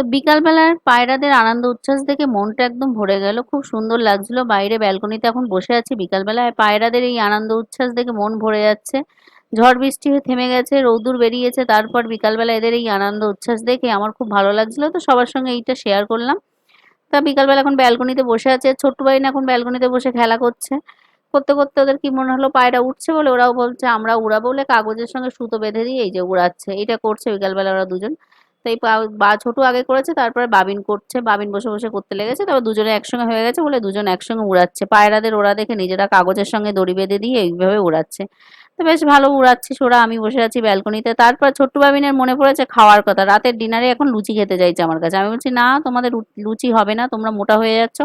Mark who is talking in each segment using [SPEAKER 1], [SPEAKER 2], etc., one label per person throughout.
[SPEAKER 1] তো বিকালবেলার পায়রাদের আনন্দ উচ্ছ্বাস দেখে মনটা একদম ভরে গেল। খুব সুন্দর লাগছিল। বাইরে ব্যালকনিতে এখন বসে আছি বিকালবেলায়। পায়রাদের এই আনন্দ উচ্ছ্বাস দেখে মন ভরে যাচ্ছে। ঝড় বৃষ্টি হয়ে থেমে গেছে, রৌদুর বেরিয়েছে। তারপর বিকালবেলা এদের এই আনন্দ উচ্ছ্বাস দেখে আমার খুব ভালো লাগছিল। তো সবার সঙ্গে এইটা শেয়ার করলাম। তা বিকালবেলা এখন ব্যালকনিতে বসে আছে। ছোট্ট বাইন এখন ব্যালকনিতে বসে খেলা করছে। করতে করতে ওদের কি মনে হলো, পায়রা উঠছে বলে? ওরাও বলছে, আমরা উড়াবো বলে কাগজের সঙ্গে সুতো বেঁধে দিয়ে এই যে উড়াচ্ছে। এটা করছে বিকালবেলা ওরা দুজন। তাই বা, ছোট আগে করেছে, তারপরে বাবিন করছে, বাবিন বসে বসে করতে লেগেছে, তারপর দুজনে একসঙ্গে হয়ে গেছে বলে দুজন একসঙ্গে উড়াচ্ছে। পায়রাদের ওরা দেখে নিজেরা কাগজের সঙ্গে দড়ি বেঁধে দিয়ে এইভাবে উড়াচ্ছে। তো বেশ ভালো উড়াচ্ছিস, ওরা আমি বসে আছি ব্যালকনিতে। তারপর ছোট্ট বাবিনের মনে পড়েছে খাওয়ার কথা। রাতের ডিনারে এখন লুচি খেতে চাইছে আমার কাছে। আমি বলছি, না, তোমাদের লুচি হবে না, তোমরা মোটা হয়ে যাচ্ছ।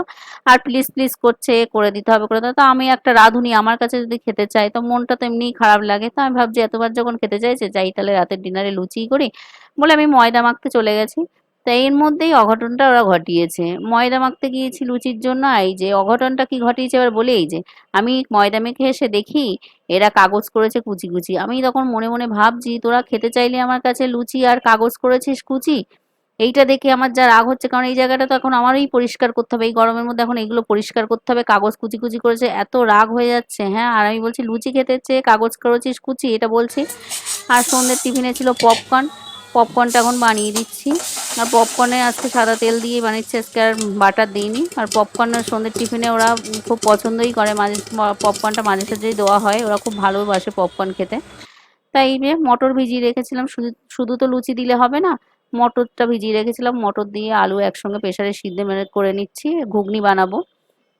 [SPEAKER 1] আর প্লিজ প্লিজ করছে, করে দিতে হবে, করে তো আমি একটা রাঁধুনি আমার কাছে যদি খেতে চাই, তো মনটা তো এমনিই খারাপ লাগে। তো আমি ভাবছি, এতবার যখন খেতে চাইছে যাই তাহলে রাতের ডিনারে লুচি করি। বলে আমি ময়দা মাখতে চলে গেছি। তা এর মধ্যেই অঘটনটা ওরা ঘটিয়েছে। ময়দা মাখতে গিয়েছি লুচির জন্য, এই যে অঘটনটা কি ঘটিয়েছে এবার বলে, এই যে আমি ময়দা মেখে এসে দেখি এরা কাগজ করেছে কুচি কুচি। আমি তখন মনে মনে ভাবছি, তোরা খেতে চাইলে আমার কাছে লুচি আর কাগজ করেছিস কুচি? এইটা দেখে আমার যা রাগ হচ্ছে, কারণ এই জায়গাটা তো এখন আমারই পরিষ্কার করতে হবে। এই গরমের মধ্যে এখন এগুলো পরিষ্কার করতে হবে, কাগজ কুচি কুচি করেছে, এত রাগ হয়ে যাচ্ছে হ্যাঁ? আর আমি বলছি, লুচি খেতে চেয়ে কাগজ করেছিস কুচি? এটা বলছি। আর সন্ধ্যের টিফিনে ছিল পপকর্ন পপকর্নটা এখন বানিয়ে দিচ্ছি। আর পপকর্নে আজকে সাদা তেল দিয়ে বানিয়েছি, আজকে আর বাটার দিইনি। আর পপকর্নের সন্ধ্যের টিফিনে ওরা খুব পছন্দই করে, মাঝে পপকর্নটা মাঝে সাঝেই দেওয়া হয়। ওরা খুব ভালোবাসে পপকর্ন খেতে। তাই যে মটর ভিজিয়ে রেখেছিলাম, শুধু শুধু তো লুচি দিলে হবে না, মটরটা ভিজিয়ে রেখেছিলাম। মটর দিয়ে আলু একসঙ্গে প্রেশারে সিদ্ধ মেরে করে নিচ্ছি, ঘুগনি বানাবো।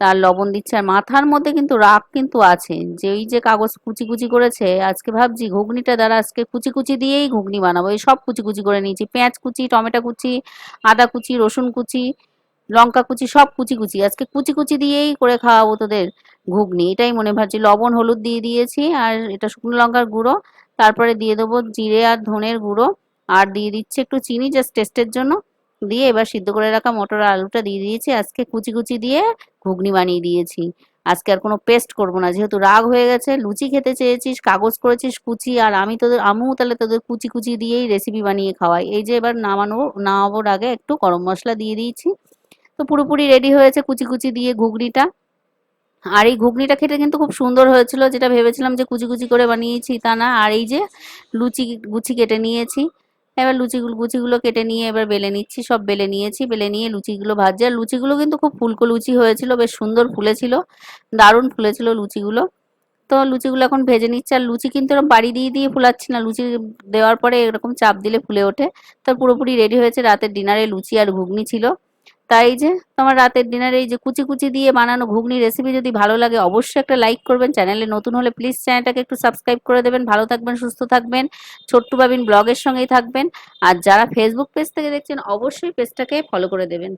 [SPEAKER 1] তার লবণ দিচ্ছে। আর মাথার মধ্যে কিন্তু রাগ কিন্তু আছে। যে ওই যে কাগজ কুচি কুচি করেছে, আজকে ভাবছি ঘুগনিটা দ্বারা আজকে কুচি কুচি দিয়েই ঘুগনি বানাবো। এই সব কুচি কুচি করে নিয়েছি। পেঁয়াজ কুচি, টমেটো কুচি, আদা কুচি, রসুন কুচি, লঙ্কা কুচি, সব কুচি কুচি। আজকে কুচি কুচি দিয়েই করে খাওয়াবো তোদের ঘুগনি। এটাই মনে ভাবছি। লবণ, হলুদ দিয়ে দিয়েছি। আর এটা শুকনো লঙ্কার গুঁড়ো। তারপরে দিয়ে দেবো জিরে আর ধনের গুঁড়ো। আর দিয়ে দিচ্ছে একটু চিনি জাস্ট টেস্টের জন্য। দিয়ে এবার সিদ্ধ করে রাখা মটর আলুটা দিয়ে দিয়েছি। আজকে কুচি কুচি দিয়ে ঘুগনি বানিয়ে দিয়েছি। আজকে আর কোনো পেস্ট করব না। যেহেতু রাগ হয়ে গেছে, লুচি খেতে চেয়েছিস, কাগজ করেছিস, কুচি আর আমি তোদের আমিও তাহলে তোদের কুচি কুচি দিয়েই রেসিপি বানিয়ে খাওয়াই। এই যে এবার নামানো, নামাবোর আগে একটু গরম মশলা দিয়ে দিয়েছি। তো পুরোপুরি রেডি হয়েছে কুচি কুচি দিয়ে ঘুগনিটা। আর এই ঘুগনিটা খেতে কিন্তু খুব সুন্দর হয়েছিল, যেটা ভেবেছিলাম যে কুচি কুচি করে বানিয়েছি তা না। আর এই যে লুচি, গুচি কেটে নিয়েছি। এবার লুচিগুলো লুচিগুলো কেটে নিয়ে এবার বেলে নিচ্ছি, সব বেলে নিয়েছি, বেলে নিয়ে লুচিগুলো ভাজছি। আর লুচিগুলো কিন্তু খুব ফুলকো লুচি হয়েছিল, বেশ সুন্দর ফুলেছিল, দারুণ ফুলেছিল লুচিগুলো। তো লুচিগুলো এখন ভেজে নিচ্ছে, আর লুচি কিন্তু এরকম বাড়ি দিয়ে দিয়ে ফুলাচ্ছি না। লুচি দেওয়ার পরে এরকম চাপ দিলে ফুলে ওঠে। তো পুরোপুরি রেডি হয়েছে, রাতের ডিনারে লুচি আর ঘুগনি ছিল। তাই যে তোমার রাতের ডিনার এই যে কুচি কুচি দিয়ে বানানো ঘুগনি রেসিপি যদি ভালো লাগে, অবশ্যই একটা লাইক করবেন। চ্যানেলে নতুন হলে প্লিজ চ্যানেলটাকে একটু সাবস্ক্রাইব করে দেবেন। ভালো থাকবেন, সুস্থ থাকবেন। ছোট্টু বাবিন ব্লগের সঙ্গেই থাকবেন। আর যারা ফেসবুক পেজ থেকে দেখছেন, অবশ্যই পেজটাকে ফলো করে দেবেন।